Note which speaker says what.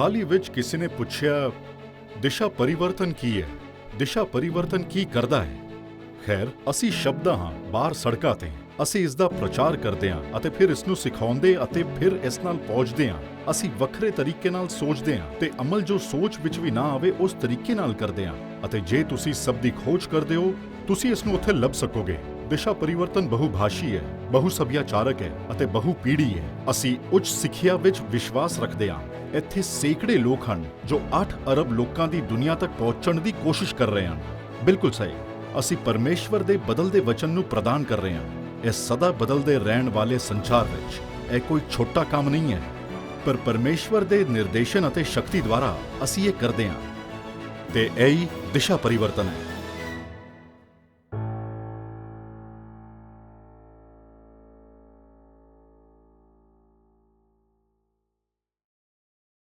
Speaker 1: ਹਾਲ ਹੀ ਵਿੱਚ ਕਿਸੇ ਨੇ ਪੁੱਛਿਆ, ਦਿਸ਼ਾ ਪਰਿਵਰਤਨ ਕੀ ਹੈ? ਦਿਸ਼ਾ ਪਰਿਵਰਤਨ ਕੀ ਕਰਦਾ ਹੈ? ਖੈਰ, ਅਸੀਂ ਸ਼ਬਦਾਂ ਹਾਂ, ਬਾਹਰ ਸੜਕਾਂ ਤੇ। ਅਸੀਂ ਇਸ ਦਾ ਪ੍ਰਚਾਰ ਕਰਦੇ ਹਾਂ ਅਤੇ ਫਿਰ ਇਸ ਨੂੰ ਸਿਖਾਉਂਦੇ ਅਤੇ ਫਿਰ ਇਸ ਨਾਲ ਪਹੁੰਚਦੇ ਹਾਂ। ਅਸੀਂ ਵੱਖਰੇ ਤਰੀਕੇ ਨਾਲ ਸੋਚਦੇ ਹਾਂ ਤੇ ਅਮਲ ਜੋ ਸੋਚ ਵਿੱਚ ਵੀ ਨਾ ਆਵੇ, ਉਸ ਤਰੀਕੇ ਨਾਲ ਕਰਦੇ ਹਾਂ। ਅਤੇ ਜੇ ਤੁਸੀਂ ਸਭ ਦੀ ਖੋਜ ਕਰਦੇ ਹੋ, ਤੁਸੀਂ ਇਸ ਨੂੰ ਉੱਥੇ ਲੱਭ ਸਕੋਗੇ। ਦਿਸ਼ਾ ਪਰਿਵਰਤਨ ਬਹੁਭਾਸ਼ੀ ਹੈ। ਬਹੁ ਸੱਭਿਆਚਾਰਕ ਹੈ ਅਤੇ ਬਹੁ ਪੀੜ੍ਹੀ ਹੈ। ਅਸੀਂ ਉੱਚ ਸਿੱਖਿਆ ਵਿੱਚ ਵਿਸ਼ਵਾਸ ਰੱਖਦੇ ਹਾਂ। ਇੱਥੇ ਸੈਂਕੜੇ ਲੋਕ ਹਨ ਜੋ 8 ਅਰਬ ਲੋਕਾਂ ਦੀ ਦੁਨੀਆ ਤੱਕ ਪਹੁੰਚਣ ਦੀ ਕੋਸ਼ਿਸ਼ ਕਰ ਰਹੇ ਹਨ। ਬਿਲਕੁਲ ਸਹੀ। ਅਸੀਂ ਪਰਮੇਸ਼ਵਰ ਦੇ ਬਦਲਦੇ ਵਚਨ ਨੂੰ ਪ੍ਰਦਾਨ ਕਰ ਰਹੇ ਹਾਂ। ਇਹ ਸਦਾ ਬਦਲਦੇ ਰਹਿਣ ਵਾਲੇ ਸੰਚਾਰ ਵਿੱਚ। ਇਹ ਕੋਈ ਛੋਟਾ ਕੰਮ ਨਹੀਂ ਹੈ। ਪਰ ਪਰਮੇਸ਼ਵਰ ਦੇ ਨਿਰਦੇਸ਼ਨ ਅਤੇ ਸ਼ਕਤੀ ਦੁਆਰਾ ਅਸੀਂ ਇਹ ਕਰਦੇ ਹਾਂ। ਤੇ ਇਹ ਹੀ ਦਿਸ਼ਾ ਪਰਿਵਰਤਨ ਹੈ।